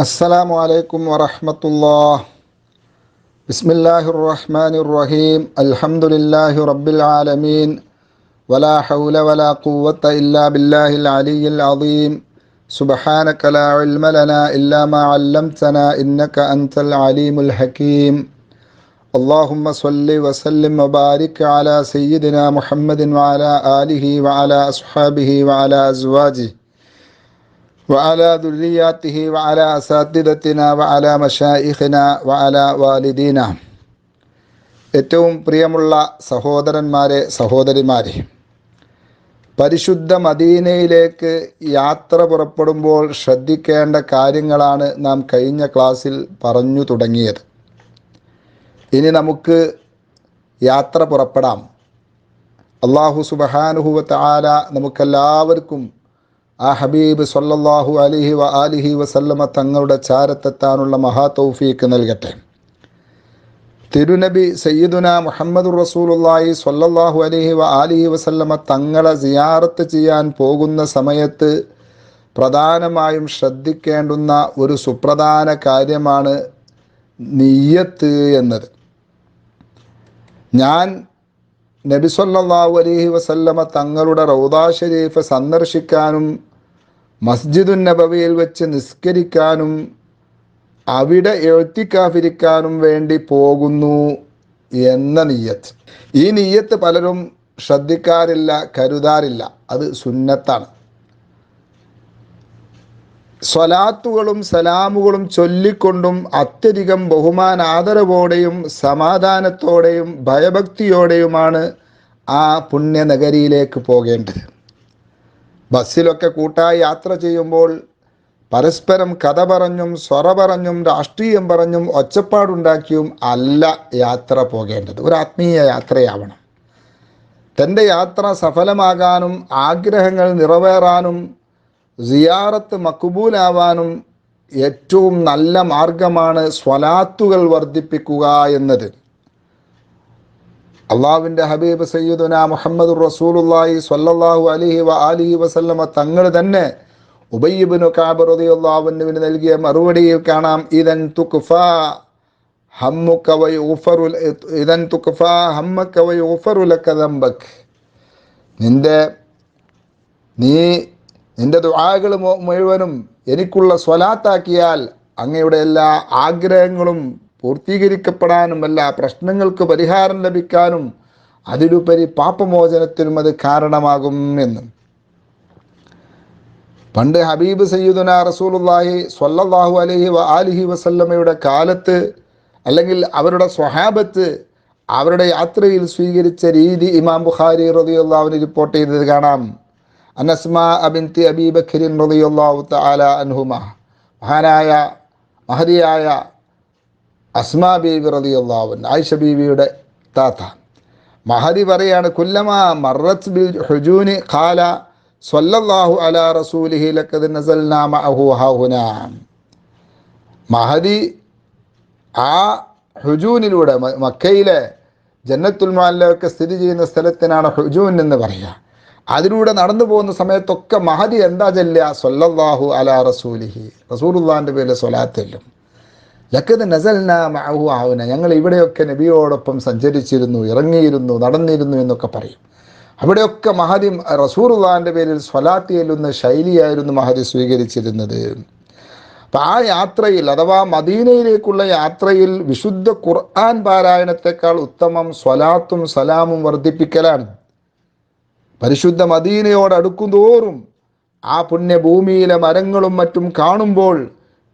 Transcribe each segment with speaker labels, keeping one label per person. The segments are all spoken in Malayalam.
Speaker 1: السلام عليكم ورحمة الله. بسم الله الرحمن الرحيم. الحمد لله رب العالمين. ولا حول ولا قوة إلا بالله العلي العظيم. سبحانك لا علم لنا إلا ما علمتنا إنك أنت العليم الحكيم. اللهم صل وسلم وبارك على سيدنا محمد وعلى آله وعلى أصحابه وعلى أزواجه. وعلى ذرياته وعلى أساتذتنا وعلى مشائخنا وعلى والدينا ഏറ്റവും പ്രിയമുള്ള സഹോദരന്മാരെ സഹോദരിമാരെ പരിശുദ്ധ മദീനയിലേക്ക് യാത്ര പുറപ്പെടുമ്പോൾ ശ്രദ്ധിക്കേണ്ട കാര്യങ്ങളാണ് നാം കഴിഞ്ഞ ക്ലാസ്സിൽ പറഞ്ഞു തുടങ്ങിയത് ഇനി നമുക്ക് യാത്ര പുറപ്പെടാം അള്ളാഹു സുബഹാനുഹുവത്ത് ആല നമുക്കെല്ലാവർക്കും ആ ഹബീബ് സല്ലല്ലാഹു അലിഹി വ അലിഹി വസല്ലമ തങ്ങളുടെ ചാരത്തെത്താനുള്ള മഹാ തൗഫീക്ക് നൽകട്ടെ. തിരുനബി സയ്യിദുന മുഹമ്മദ് റസൂലുല്ലായി സ്വല്ലല്ലാഹു അലിഹി വ അലിഹി വസല്ലമ തങ്ങളെ സിയാറത്ത് ചെയ്യാൻ പോകുന്ന സമയത്ത് പ്രധാനമായും ശ്രദ്ധിക്കേണ്ടുന്ന ഒരു സുപ്രധാന കാര്യമാണ് നീയത്ത് എന്നത്. ഞാൻ നബി അലഹി അലൈഹി വസല്ലമ തങ്ങളുടെ റൗദാ ഷരീഫ് സന്ദർശിക്കാനും മസ്ജിദുൻ നബവിയിൽ വെച്ച് നിസ്കരിക്കാനും അവിടെ എഴുത്തിക്കാഫിരിക്കാനും വേണ്ടി പോകുന്നു എന്ന നീയത്ത് ഈ നീയത്ത് പലരും ശ്രദ്ധിക്കാറില്ല കരുതാറില്ല. അത് സുന്നത്താണ്. സ്വലാത്തുകളും സലാമുകളും ചൊല്ലിക്കൊണ്ടും അത്യധികം ബഹുമാനാദരവോടെയും സമാധാനത്തോടെയും ഭയഭക്തിയോടെയുമാണ് ആ പുണ്യനഗരിയിലേക്ക് പോകേണ്ടത്. ബസ്സിലൊക്കെ കൂട്ടായി യാത്ര ചെയ്യുമ്പോൾ പരസ്പരം കഥ പറഞ്ഞും സ്വറ പറഞ്ഞും രാഷ്ട്രീയം പറഞ്ഞും ഒച്ചപ്പാടുണ്ടാക്കിയും അല്ല യാത്ര പോകേണ്ടത്. ഒരു ആത്മീയ യാത്രയാവണം. തന്റെ യാത്ര സഫലമാകാനും ആഗ്രഹങ്ങൾ നിറവേറാനും സിയാറത്ത് മക്കുബൂലാവാനും ഏറ്റവും നല്ല മാർഗമാണ് സ്വലാത്തുകൾ വർദ്ധിപ്പിക്കുക എന്നത്. അള്ളാഹുവിന്റെ ഹബീബ് സയ്യിദുന മുഹമ്മദ് റസൂലുള്ളാഹി സ്വല്ലല്ലാഹു അലിഹി വ അലിഹി വസല്ലമ തങ്ങൾ തന്നെ ഉബയ്യബിനു കാബ് നൽകിയ മറുപടിയിൽ കാണാം ഇതൻ തുക്ഫ ഹമ്മുക വയുഫറു ഇദൻ തുക്ഫ ഹമ്മക വയുഫറു ലക ദംബക്. നിന്റെ നീ നിന്റെ ദുആകൾ മുഴുവനും എനിക്കുള്ള സ്വലാത്താക്കിയാൽ അങ്ങയുടെ എല്ലാ ആഗ്രഹങ്ങളും പൂർത്തീകരിക്കപ്പെടാനും എല്ലാ പ്രശ്നങ്ങൾക്ക് പരിഹാരം ലഭിക്കാനും അതിലുപരി പാപമോചനത്തിനും അത് കാരണമാകും എന്ന്. പണ്ട് ഹബീബ് സയ്യിദുന റസൂലുള്ളാഹി സ്വല്ലല്ലാഹു അലഹി വ ആലിഹി വസല്ലമയുടെ കാലത്ത് അല്ലെങ്കിൽ അവരുടെ സ്വഹാബത്ത് അവരുടെ യാത്രയിൽ സ്വീകരിച്ച രീതി ഇമാം ബുഖാരി റതിയുള്ളാവിന് റിപ്പോർട്ട് ചെയ്തത് കാണാം. അനസ്മ അബിൻതി അബീ ബക്കറിൻ റളിയല്ലാഹു തആല അൻഹുമ. മഹാനായ മഹതിയായ അസ്മാ ബീവി റളിയല്ലാഹു ആയിഷ ബീവിയുടെ താത്ത. മഹദി പറയാണ് കുല്ലമ മറത്ത് ബിൽ ഹുജൂനി ഖാല സ്വല്ലല്ലാഹു അലാ റസൂലിഹി ലഖദ് നസൽനാ മഅഹു ഹാഹുന. മഹദി ആ ഹുജൂനിലൂടെ മക്കയിലെ ജന്നത്തുൽ മാലിലൊക്കെ സ്ഥിതി ചെയ്യുന്ന സ്ഥലത്തിനാണ് ഹുജൂൻ എന്ന് പറയുക. അതിലൂടെ നടന്നു പോകുന്ന സമയത്തൊക്കെ മഹദി എന്താ ചെല്ലുക? സൊല്ലാഹു അലാ റസൂലിഹി. റസൂലുള്ളാന്റെ പേരിൽ സ്വലാത്തെല്ലും ലക്കത് നസൽന മഹു ആവുന ഞങ്ങൾ ഇവിടെയൊക്കെ നബിയോടൊപ്പം സഞ്ചരിച്ചിരുന്നു ഇറങ്ങിയിരുന്നു നടന്നിരുന്നു എന്നൊക്കെ പറയും. അവിടെയൊക്കെ മഹദി റസൂർദാന്റെ പേരിൽ സ്വലാത്തി എല്ലുന്ന ശൈലിയായിരുന്നു മഹദി സ്വീകരിച്ചിരുന്നത്. അപ്പം ആ യാത്രയിൽ അഥവാ മദീനയിലേക്കുള്ള യാത്രയിൽ വിശുദ്ധ ഖുർആൻ പാരായണത്തെക്കാൾ ഉത്തമം സ്വലാത്തും സലാമും വർദ്ധിപ്പിക്കലാണ്. പരിശുദ്ധ മദീനയോട് അടുക്കുന്തോറും ആ പുണ്യഭൂമിയിലെ മരങ്ങളും മറ്റും കാണുമ്പോൾ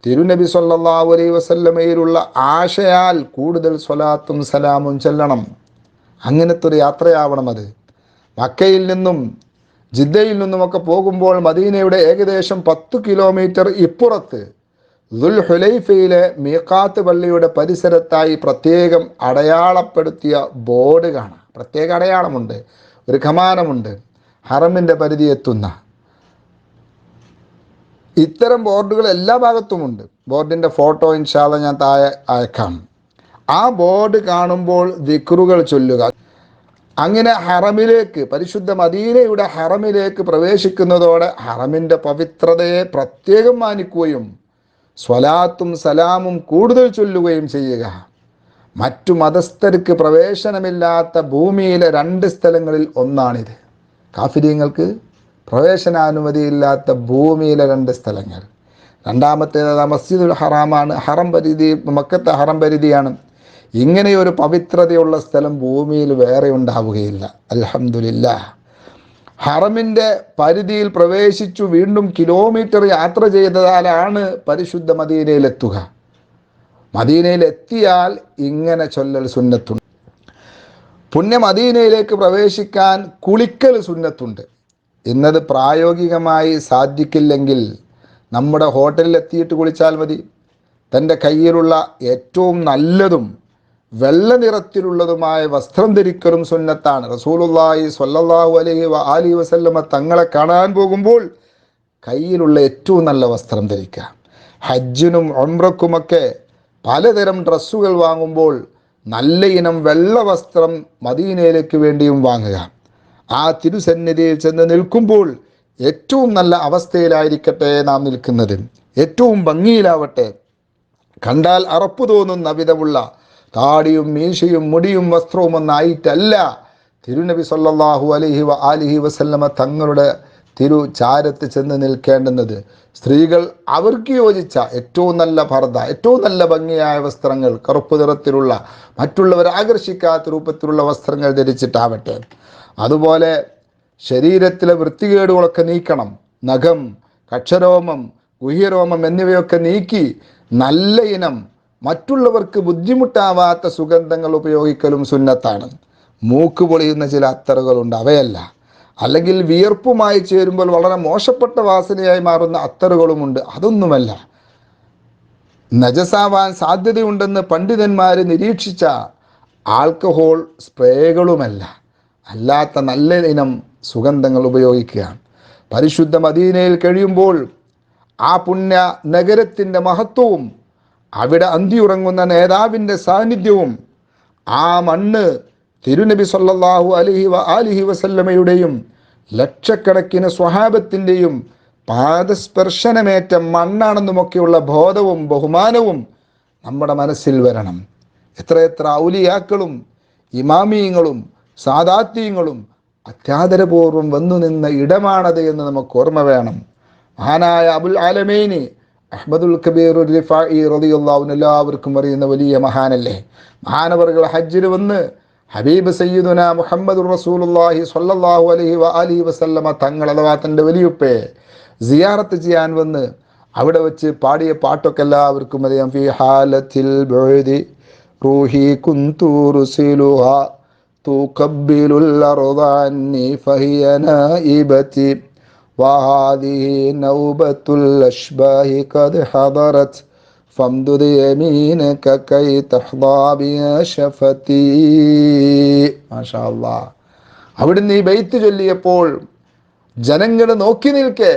Speaker 1: തിരുനബി സല്ലാ അലൈഹി വസല്ലമയിലുള്ള ആശയാൽ കൂടുതൽ സ്വലാത്തും സലാമും ചെല്ലണം. അങ്ങനത്തെ ഒരു യാത്രയാവണം അത്. മക്കയിൽ നിന്നും ജിദ്ദയിൽ നിന്നുമൊക്കെ പോകുമ്പോൾ മദീനയുടെ ഏകദേശം പത്ത് കിലോമീറ്റർ ഇപ്പുറത്ത് ദുൽ ഹുലൈഫയിലെ മീക്കാത്ത് പള്ളിയുടെ പരിസരത്തായി പ്രത്യേകം അടയാളപ്പെടുത്തിയ ബോർഡ് കാണാം. പ്രത്യേക അടയാളമുണ്ട്. ഒരു കമാനമുണ്ട് ഹറമിന്റെ പരിധി എത്തുന്ന ഇത്തരം ബോർഡുകൾ എല്ലാ ഭാഗത്തുമുണ്ട് ബോർഡിന്റെ ഫോട്ടോ ഇൻഷാല്ല ഞാൻ താഴെ അയക്കാം. ആ ബോർഡ് കാണുമ്പോൾ ദിക്റുകൾ ചൊല്ലുക. അങ്ങനെ ഹറമിലേക്ക് പരിശുദ്ധ മദീനയുടെ ഹറമിലേക്ക് പ്രവേശിക്കുന്നതോടെ ഹറമിന്റെ പവിത്രതയെ പ്രത്യേകം മാനിക്കുകയും സ്വലാത്തും സലാമും കൂടുതൽ ചൊല്ലുകയും ചെയ്യുക. മറ്റു മതസ്ഥർക്ക് പ്രവേശനമില്ലാത്ത ഭൂമിയിലെ രണ്ട് സ്ഥലങ്ങളിൽ ഒന്നാണിത്. കാഫിര്യങ്ങൾക്ക് പ്രവേശനാനുമതിയില്ലാത്ത ഭൂമിയിലെ രണ്ട് സ്ഥലങ്ങൾ. രണ്ടാമത്തേത് മസ്ജിദുൽ ഹറാമാണ്. ഹറം പരിധി മക്കത്തെ ഹറം പരിധിയാണ്. ഇങ്ങനെയൊരു പവിത്രതയുള്ള സ്ഥലം ഭൂമിയിൽ വേറെ ഉണ്ടാവുകയില്ല. അലഹമില്ല ഹറമിന്റെ പരിധിയിൽ പ്രവേശിച്ചു വീണ്ടും കിലോമീറ്റർ യാത്ര ചെയ്തതാലാണ് പരിശുദ്ധ മദീനയിലെത്തുക. മദീനയിലെത്തിയാൽ ഇങ്ങനെ ചൊല്ലൽ സുന്നത്തുണ്ട്. പുണ്യ മദീനയിലേക്ക് പ്രവേശിക്കാൻ കുളിക്കൽ സുന്നത്തുണ്ട്. ഇന്നത് പ്രായോഗികമായി സാധിക്കില്ലെങ്കിൽ നമ്മുടെ ഹോട്ടലിൽ എത്തിയിട്ട് കുളിച്ചാൽ മതി. തന്റെ കയ്യിലുള്ള ഏറ്റവും നല്ലതും വെള്ള നിറത്തിലുള്ളതുമായ വസ്ത്രം ധരിക്കലും സുന്നത്താണ്. റസൂലുള്ളാഹി സ്വല്ലല്ലാഹു അലൈഹി വ അലി വസല്ലമ തങ്ങളെ കാണാൻ പോകുമ്പോൾ കയ്യിലുള്ള ഏറ്റവും നല്ല വസ്ത്രം ധരിക്കുക. ഹജ്ജിനും ഒമ്രക്കുമൊക്കെ പലതരം ഡ്രസ്സുകൾ വാങ്ങുമ്പോൾ നല്ല ഇനം വെള്ള വസ്ത്രം മദീനയിലേക്ക് വേണ്ടിയും വാങ്ങുക. ആ തിരുസന്നിധിയിൽ ചെന്ന് നിൽക്കുമ്പോൾ ഏറ്റവും നല്ല അവസ്ഥയിലായിരിക്കട്ടെ നാം നിൽക്കുന്നത്. ഏറ്റവും ഭംഗിയിലാവട്ടെ. കണ്ടാൽ അറപ്പ് തോന്നുന്ന വിധമുള്ള താടിയും മീശയും മുടിയും വസ്ത്രവും ഒന്നായിട്ടല്ല. തിരുനബി സല്ലല്ലാഹു അലൈഹി വ അലിഹി വസല്ലമ തങ്ങളുടെ തിരു ചാരത്ത് ചെന്ന് നിൽക്കേണ്ടുന്നത്. സ്ത്രീകൾ അവർക്ക് യോജിച്ച ഏറ്റവും നല്ല ഭർത ഏറ്റവും നല്ല ഭംഗിയായ വസ്ത്രങ്ങൾ കറുപ്പ് നിറത്തിലുള്ള മറ്റുള്ളവരെ ആകർഷിക്കാത്ത രൂപത്തിലുള്ള വസ്ത്രങ്ങൾ ധരിച്ചിട്ടാവട്ടെ. അതുപോലെ ശരീരത്തിലെ വൃത്തികേടുകളൊക്കെ നീക്കണം. നഖം കക്ഷരോമം ഗുഹ്യരോമം എന്നിവയൊക്കെ നീക്കി നല്ല ഇനം മറ്റുള്ളവർക്ക് ബുദ്ധിമുട്ടാവാത്ത സുഗന്ധങ്ങൾ ഉപയോഗിക്കലും സുന്നത്താണ്. മൂക്ക് പൊളിയുന്ന ചില അത്തറുകളുണ്ട് അവയല്ല. അല്ലെങ്കിൽ വിയർപ്പുമായി ചേരുമ്പോൾ വളരെ മോശപ്പെട്ട വാസനയായി മാറുന്ന അത്തറുകളുമുണ്ട് അതൊന്നുമല്ല. നജസാവാൻ സാധ്യതയുണ്ടെന്ന് പണ്ഡിതന്മാർ നിരീക്ഷിച്ച ആൽക്കഹോൾ സ്പ്രേകളുമല്ല. അല്ലാത്ത നല്ല ഇനം സുഗന്ധങ്ങൾ ഉപയോഗിക്കുകയാണ്. പരിശുദ്ധ മദീനയിൽ കഴിയുമ്പോൾ ആ പുണ്യ നഗരത്തിന്റെ മഹത്വവും അവിടെ അന്തിയുറങ്ങുന്ന നേതാവിന്റെ സാന്നിധ്യവും ആ മണ്ണ് തിരുനബി സല്ലാഹു അലിഹി വ അലിഹി വസല്ലമയുടെയും ലക്ഷക്കണക്കിന് സ്വഹാബത്തിന്റെയും പാദസ്പർശനമേറ്റ മണ്ണാണെന്നുമൊക്കെയുള്ള ബോധവും ബഹുമാനവും നമ്മുടെ മനസ്സിൽ വരണം. എത്രയെത്ര ഔലിയാക്കളും ഇമാമിയങ്ങളും സാദാത്യങ്ങളും അത്യാദരപൂർവം വന്നു നിന്ന ഇടമാണത് എന്ന് നമുക്ക് ഓർമ്മ വേണം. മഹാനായ അബുൽ ആലമേന് അഹമ്മദുൽ കബീർ റതിയുള്ളാവുന്ന എല്ലാവർക്കും അറിയുന്ന വലിയ മഹാനല്ലേ. മഹാനവറുകൾ ഹജ്ജിന് വന്ന് ഹബീബ് സയ്യിദുന മുഹമ്മദ് റസൂലുള്ളാഹി സ്വല്ലല്ലാഹു അലഹി വ അലി വസല്ലമ തങ്ങൾ അഥവാ തന്റെ വലിയുപ്പേ സിയാറത്ത് ചെയ്യാൻ വന്ന് അവിടെ വെച്ച് പാടിയ പാട്ടൊക്കെ എല്ലാവർക്കും അറിയാം. ഫി ഹാലത്തിൽ റൂഹി കുന്തു റുസിലുഹ തുകബ്ബിലുൽ അർദ അന്നി ഫഹിയ നായിബതി وهذه نوبة الأشباه قد حضرت فامدد يمينك كي تحظى بها شفتي ما شاء الله അവിടുന്ന് ഈ ബൈത്ത് ചൊല്ലിയപ്പോൾ ജനങ്ങൾ നോക്കി നിൽക്കെ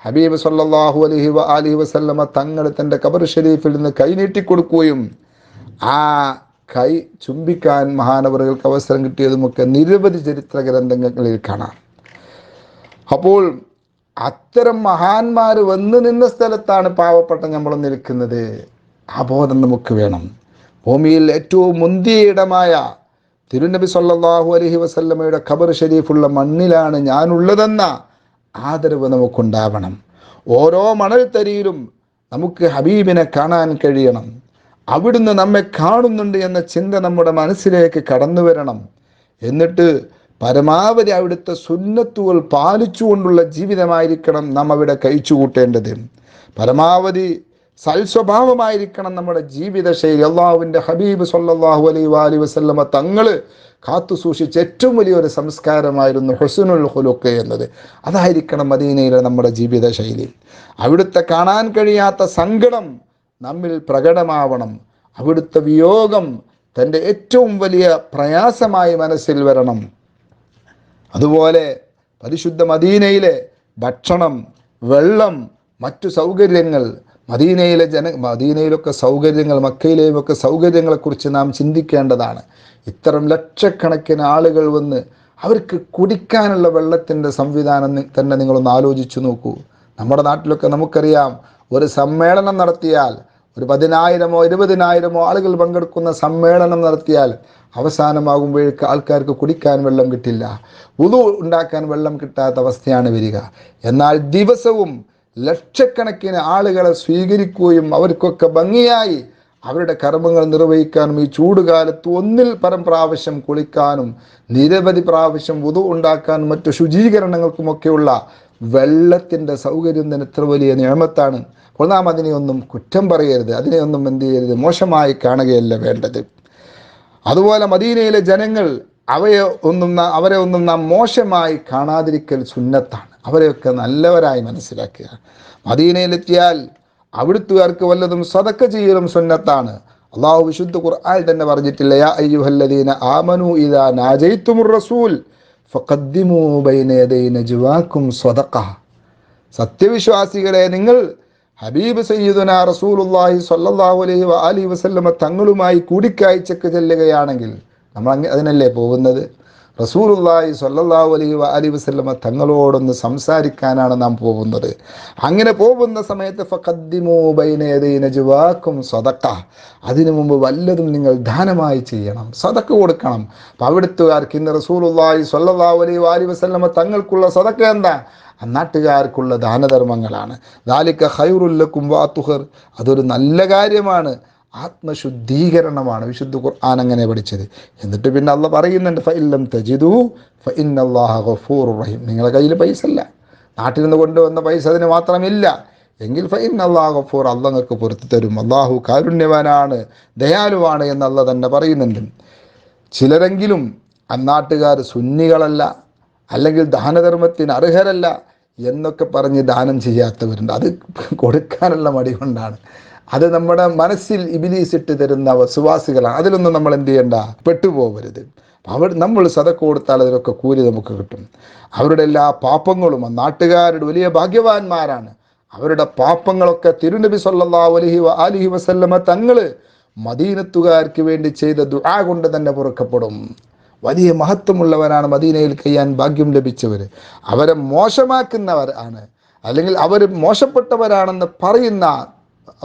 Speaker 1: ഹബീബ് സല്ലല്ലാഹു അലൈഹി വ ആലിഹി വസല്ലമ തങ്ങൾ തൻ്റെ കബർ ഷരീഫിൽ നിന്ന് കൈ നീട്ടിക്കൊടുക്കുകയും ആ കൈ ചുംബിക്കാൻ മഹാനവറുകൾക്ക് അവസരം കിട്ടിയതുമൊക്കെ നിരവധി ചരിത്ര ഗ്രന്ഥങ്ങളിൽ കാണാം. അപ്പോൾ അത്തരം മഹാന്മാർ വന്നു നിന്ന സ്ഥലത്താണ് പാവപ്പെട്ട നമ്മൾ നിൽക്കുന്നത്. ആ ബോധം നമുക്ക് വേണം. ഭൂമിയിൽ ഏറ്റവും മുന്തിയ ഇടമായ തിരുനബി സല്ലാഹു അലഹി വസല്ലമ്മയുടെ ഖബർ ഷരീഫുള്ള മണ്ണിലാണ് ഞാനുള്ളതെന്ന ആദരവ് നമുക്കുണ്ടാവണം. ഓരോ മണൽത്തരിയിലും നമുക്ക് ഹബീബിനെ കാണാൻ കഴിയണം. അവിടുന്ന് നമ്മെ കാണുന്നുണ്ട് എന്ന ചിന്ത നമ്മുടെ മനസ്സിലേക്ക് കടന്നു വരണം. എന്നിട്ട് പരമാവധി അവിടുത്തെ സുന്നത്തുകൾ പാലിച്ചുകൊണ്ടുള്ള ജീവിതമായിരിക്കണം നാം അവിടെ കഴിച്ചു കൂട്ടേണ്ടത് പരമാവധി സൽസ്വഭാവമായിരിക്കണം നമ്മുടെ ജീവിതശൈലി. അള്ളാഹുവിന്റെ ഹബീബ് സല്ലാഹു അലൈ വാലി വസല്ലമ തങ്ങൾ കാത്തു സൂക്ഷിച്ച ഏറ്റവും വലിയൊരു സംസ്കാരമായിരുന്നു ഹുസനുൽ ഹുലുക്ക് എന്നത്. അതായിരിക്കണം മദീനയിലെ നമ്മുടെ ജീവിതശൈലി. അവിടുത്തെ കാണാൻ കഴിയാത്ത സങ്കടം നമ്മിൽ പ്രകടമാവണം. അവിടുത്തെ വിയോഗം തന്റെ ഏറ്റവും വലിയ പ്രയാസമായി മനസ്സിൽ വരണം. അതുപോലെ പരിശുദ്ധ മദീനയിലെ ഭക്ഷണം വെള്ളം മറ്റു സൗകര്യങ്ങൾ മദീനയിലെ ജന മദീനയിലൊക്കെ സൗകര്യങ്ങൾ മക്കയിലെയും ഒക്കെ സൗകര്യങ്ങളെക്കുറിച്ച് നാം ചിന്തിക്കേണ്ടതാണ്. ഇത്തരം ലക്ഷക്കണക്കിന് ആളുകൾ വന്ന് അവർക്ക് കുടിക്കാനുള്ള വെള്ളത്തിന്റെ സംവിധാനം തന്നെ നിങ്ങളൊന്ന് ആലോചിച്ചു നോക്കൂ. നമ്മുടെ നാട്ടിലൊക്കെ നമുക്കറിയാം ഒരു സമ്മേളനം നടത്തിയാൽ ഒരു പതിനായിരമോ ഇരുപതിനായിരമോ ആളുകൾ പങ്കെടുക്കുന്ന സമ്മേളനം നടത്തിയാൽ അവസാനമാകുമ്പോഴേക്ക് ആൾക്കാർക്ക് കുടിക്കാൻ വെള്ളം കിട്ടില്ല ഉതു ഉണ്ടാക്കാൻ വെള്ളം കിട്ടാത്ത അവസ്ഥയാണ് വരിക. എന്നാൽ ദിവസവും ലക്ഷക്കണക്കിന് ആളുകളെ സ്വീകരിക്കുകയും അവർക്കൊക്കെ ഭംഗിയായി അവരുടെ കർമ്മങ്ങൾ നിർവഹിക്കാനും ഈ ചൂടുകാലത്ത് ഒന്നിൽ പരം പ്രാവശ്യം കുളിക്കാനും നിരവധി പ്രാവശ്യം ഉതു ഉണ്ടാക്കാനും മറ്റു ശുചീകരണങ്ങൾക്കുമൊക്കെയുള്ള വെള്ളത്തിന്റെ സൗകര്യം തന്നെ എത്ര വലിയ നിയമത്താണ്. അപ്പോൾ നാം അതിനെ ഒന്നും കുറ്റം പറയരുത്. അതിനെ ഒന്നും എന്ത് ചെയ്യരുത്? മോശമായി കാണുകയല്ല വേണ്ടത്. അതുപോലെ മദീനയിലെ ജനങ്ങൾ അവയെ ഒന്നും അവരെ ഒന്നും നാം മോശമായി കാണാതിരിക്കൽ സുന്നത്താണ്. അവരെയൊക്കെ നല്ലവരായി മനസ്സിലാക്കുക. മദീനയിലെത്തിയാൽ അവിടുത്തുകാർക്ക് വല്ലതും സതക്ക ചെയ്യലും സുന്നത്താണ്. അള്ളാഹു വിശുദ്ധ ഖുർആൻ തന്നെ പറഞ്ഞിട്ടില്ല യാ അയ്യുഹല്ലദീന ആമനു ഇദാ നാജൈത്തുമുർ റസൂൽ ഫഖദ്ദിമൂ ബൈന യദൈ നജ്വാക്കും സ്വതഖ സത്യവിശ്വാസികളെ നിങ്ങൾ ഹബീബ് സയ്യിദുന റസൂലുള്ളാഹി സ്വല്ലല്ലാഹു അലൈഹി അലി വസല്ലമ തങ്ങളുമായി കൂടിക്കാഴ്ചക്ക് ചെല്ലുകയാണെങ്കിൽ നമ്മൾ അതിനല്ലേ പോകുന്നത്? റസൂലുള്ളാഹി സ്വല്ലല്ലാഹു അലൈഹി അലി വസല്ലമ തങ്ങളോടൊന്ന് സംസാരിക്കാനാണ് നാം പോകുന്നത്. അങ്ങനെ പോകുന്ന സമയത്ത് ഫഖദ്ദിമൂ സ്വതക്ക അതിനു മുമ്പ് വല്ലതും നിങ്ങൾ ദാനമായി ചെയ്യണം സ്വതക്ക കൊടുക്കണം. അപ്പം അവിടുത്തുകാർക്ക് ഇന്ന് റസൂലുള്ളാഹി സ്വല്ലല്ലാഹു അലൈഹി അലി വസല്ലമ തങ്ങൾക്കുള്ള സ്വതക്ക എന്താ? നാട്ടുകാർക്കുള്ള ദാനധർമ്മങ്ങളാണ്. ദാലിക്ക ഹൈറുല്ല കുംബാത്തുഹർ അതൊരു നല്ല കാര്യമാണ്. ആത്മശുദ്ധീകരണമാണ് വിശുദ്ധ ഖുർആൻ അങ്ങനെ പഠിച്ചത്. എന്നിട്ട് പിന്നെ അള്ള പറയുന്നുണ്ട് ഫൈല്ലം തജിദു ഫൈനല്ലാഹ ഗഫൂർ റഹീം. നിങ്ങളുടെ കയ്യിൽ പൈസ അല്ല നാട്ടിൽ നിന്ന് കൊണ്ടുവന്ന പൈസ അതിന് മാത്രമില്ല. എങ്കിൽ ഫൈൻ അള്ളാഹ് ഗഫൂർ അള്ള നിങ്ങൾക്ക് പൊരുത്തി തരും. അള്ളാഹു കാരുണ്യവാനാണ് ദയാലുവാണ് എന്ന് അള്ള തന്നെ പറയുന്നുണ്ട്. ചിലരെങ്കിലും അന്നാട്ടുകാർ സുന്നികളല്ല അല്ലെങ്കിൽ ദാനധർമ്മത്തിന് അർഹരല്ല എന്നൊക്കെ പറഞ്ഞ് ദാനം ചെയ്യാത്തവരുണ്ട്. അത് കൊടുക്കാനുള്ള മടി കൊണ്ടാണ്. അത് നമ്മുടെ മനസ്സിൽ ഇബിലീസ് ഇട്ട് തരുന്ന വസുവാസികളാണ് അതിലൊന്നും നമ്മൾ എന്ത് ചെയ്യണ്ട? പെട്ടുപോകരുത് അവർ നമ്മൾ സതക്ക കൊടുത്താൽ അതിനൊക്കെ കൂലി നമുക്ക് കിട്ടും. അവരുടെ എല്ലാ പാപങ്ങളും നാട്ടുകാരുടെ വലിയ ഭാഗ്യവാന്മാരാണ്. അവരുടെ പാപങ്ങളൊക്കെ തിരുനബി സല്ലാ അലഹി വ ആലിഹി വസല്ലമ തങ്ങൾ മദീനത്തുകാർക്ക് വേണ്ടി ചെയ്ത ദുആ കൊണ്ട് തന്നെ പുറക്കപ്പെടും. വലിയ മഹത്വമുള്ളവരാണ് മദീനയിൽ കഴിയാൻ ഭാഗ്യം ലഭിച്ചവർ. അവരെ മോശമാക്കുന്നവർ ആണ്. അല്ലെങ്കിൽ അവർ മോശപ്പെട്ടവരാണെന്ന് പറയുന്ന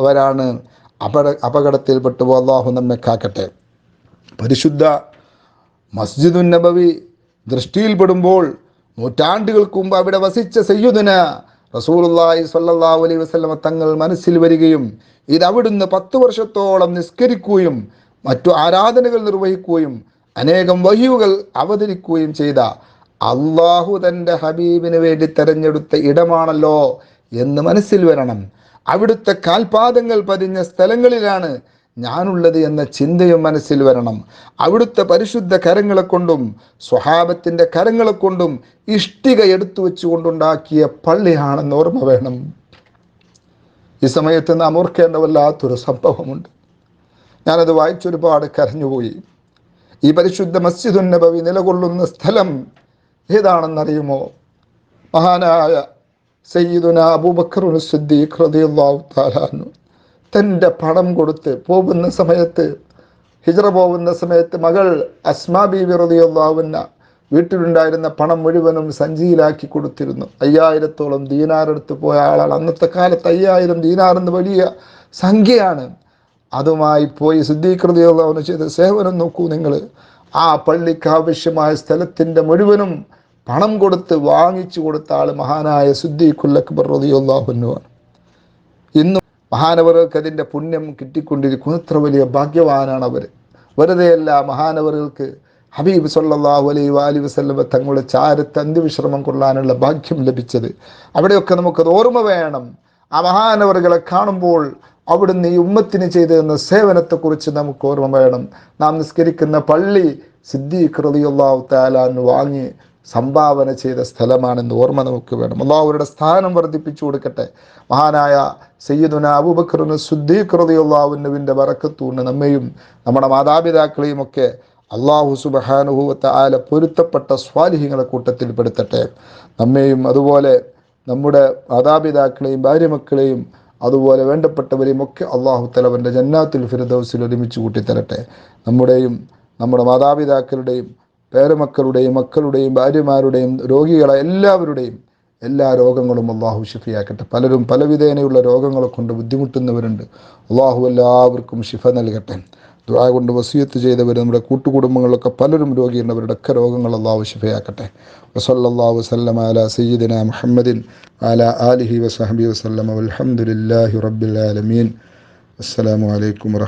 Speaker 1: അവരാണ് അപക അപകടത്തിൽപ്പെട്ടു. അള്ളാഹു നമ്മെ കാക്കട്ടെ. പരിശുദ്ധ മസ്ജിദുൻ നബവി ദൃഷ്ടിയിൽപ്പെടുമ്പോൾ നൂറ്റാണ്ടുകൾക്ക് മുമ്പ് അവിടെ വസിച്ച സയ്യുദിന റസൂലുള്ളാഹി സ്വല്ലല്ലാഹു അലൈഹി വസല്ലമ തങ്ങൾ മനസ്സിൽ വരികയും ഇത് അവിടുന്ന് പത്ത് വർഷത്തോളം നിസ്കരിക്കുകയും മറ്റു ആരാധനകൾ നിർവഹിക്കുകയും അനേകം വഹിയുകൾ അവതരിക്കുകയും ചെയ്ത അള്ളാഹു തന്റെ ഹബീബിന് വേണ്ടി തെരഞ്ഞെടുത്ത ഇടമാണല്ലോ എന്ന് മനസ്സിൽ വരണം. അവിടുത്തെ കാൽപാദങ്ങൾ പതിഞ്ഞ സ്ഥലങ്ങളിലാണ് ഞാനുള്ളത് എന്ന ചിന്തയും മനസ്സിൽ വരണം. അവിടുത്തെ പരിശുദ്ധ കരങ്ങളെ കൊണ്ടും സ്വഹാബത്തിന്റെ കരങ്ങളെ കൊണ്ടും ഇഷ്ടിക എടുത്തു വെച്ചുകൊണ്ടുണ്ടാക്കിയ പള്ളിയാണെന്ന് ഓർമ്മ വേണം. ഈ സമയത്ത് നാം ഓർക്കേണ്ട വല്ലാത്തൊരു സംഭവമുണ്ട്. ഞാനത് വായിച്ചൊരുപാട് കരഞ്ഞുപോയി. ഈ പരിശുദ്ധ മസ്ജിദുൻ നബവി നിലകൊള്ളുന്ന സ്ഥലം ഏതാണെന്നറിയുമോ? മഹാനായ സയ്യിദുന അബൂബക്കർ സിദ്ദീഖ് അൻഹു. തന്റെ പണം കൊടുത്ത് പോകുന്ന സമയത്ത് ഹിജറ പോകുന്ന സമയത്ത് മകൾ അസ്മാ ബീവി റളിയല്ലാഹുവിന വീട്ടിലുണ്ടായിരുന്ന പണം മുഴുവനും സഞ്ചിയിലാക്കി കൊടുത്തിരുന്നു. അയ്യായിരത്തോളം ദീനാറെടുത്ത് പോയ ആളാണ്. അന്നത്തെ കാലത്ത് അയ്യായിരം ദീനാറെന്ന് വലിയ സംഖ്യയാണ്. അതുമായി പോയി സിദ്ധീകൃതിയുള്ളവന് ചെയ്ത സേവനം നോക്കൂ നിങ്ങൾ ആ പള്ളിക്ക് ആവശ്യമായ സ്ഥലത്തിന്റെ മുഴുവനും പണം കൊടുത്ത് വാങ്ങിച്ചു കൊടുത്ത ആൾ മഹാനായ സിദ്ദീഖുൽ റതിയുള്ളാഹുന്നുവാണ് ഇന്നും മഹാനവർക്ക് അതിന്റെ പുണ്യം കിട്ടിക്കൊണ്ടിരിക്കുന്നു. എത്ര വലിയ ഭാഗ്യവാനാണ് അവർ വെറുതെയല്ല മഹാനവറുകൾക്ക് ഹബീബ് സല്ലാഹു അലൈ വാലി വസല്ലമ തങ്ങളുടെ ചാരത്ത് അന്ത്യവിശ്രമം കൊള്ളാനുള്ള ഭാഗ്യം ലഭിച്ചത്. അവിടെയൊക്കെ നമുക്കത് ഓർമ്മ വേണം. ആ മഹാനവറുകളെ കാണുമ്പോൾ അവിടുന്ന് ഈ ഉമ്മത്തിന് ചെയ്തു തന്ന സേവനത്തെക്കുറിച്ച് നമുക്ക് ഓർമ്മ വേണം. നാം നിസ്കരിക്കുന്ന പള്ളി സിദ്ദീഖ് റളിയല്ലാഹു താലാന്ന് വാങ്ങി സംഭാവന ചെയ്ത സ്ഥലമാണെന്ന് ഓർമ്മ നമുക്ക് വേണം. അള്ളാഹുവിടെ സ്ഥാനം വർദ്ധിപ്പിച്ചു കൊടുക്കട്ടെ. മഹാനായ സയ്യിദുന അബൂബക്കറിന് റളിയല്ലാഹുവിന്റെ വറക്കത്തൂണ് നമ്മയും നമ്മുടെ മാതാപിതാക്കളെയും ഒക്കെ അള്ളാഹു സുബഹാനുഭൂവത്ത ആല പൊരുത്തപ്പെട്ട സ്വാലിഹ്യങ്ങളെ കൂട്ടത്തിൽ പെടുത്തട്ടെ നമ്മെയും അതുപോലെ നമ്മുടെ മാതാപിതാക്കളെയും ഭാര്യമക്കളെയും അതുപോലെ വേണ്ടപ്പെട്ടവരെയും ഒക്കെ അള്ളാഹു തലവന്റെ ജന്നാത്തുൽ ഫിർദൗസിൽ ഒരുമിച്ച് കൂട്ടിത്തരട്ടെ. നമ്മുടെയും നമ്മുടെ മാതാപിതാക്കളുടെയും പേരമക്കളുടെയും മക്കളുടെയും ഭാര്യമാരുടെയും രോഗികളെ എല്ലാവരുടെയും എല്ലാ രോഗങ്ങളും അള്ളാഹു ഷിഫിയാക്കട്ടെ പലരും പലവിധേനയുള്ള രോഗങ്ങളെ കൊണ്ട് ബുദ്ധിമുട്ടുന്നവരുണ്ട്. അള്ളാഹു എല്ലാവർക്കും ഷിഫ നൽകട്ടെ. ദുആ കൊണ്ട് വസിയത്ത് ചെയ്തവർ നമ്മുടെ കൂട്ടുകുടുംബങ്ങളിലൊക്കെ പലരും രോഗിയുണ്ട് അവരുടെയൊക്കെ രോഗങ്ങൾ അള്ളാഹു ഷിഫയാക്കട്ടെ വസല്ലാ വസ്ലം അല സയ്യിദിന മുഹമ്മദിൻ അല ആലിഹി വസഹബി വസ്ലം അലഹമുല്ലാഹി റബ്ബിൽ ആലമീൻ. അസ്സലാമു അലൈക്കും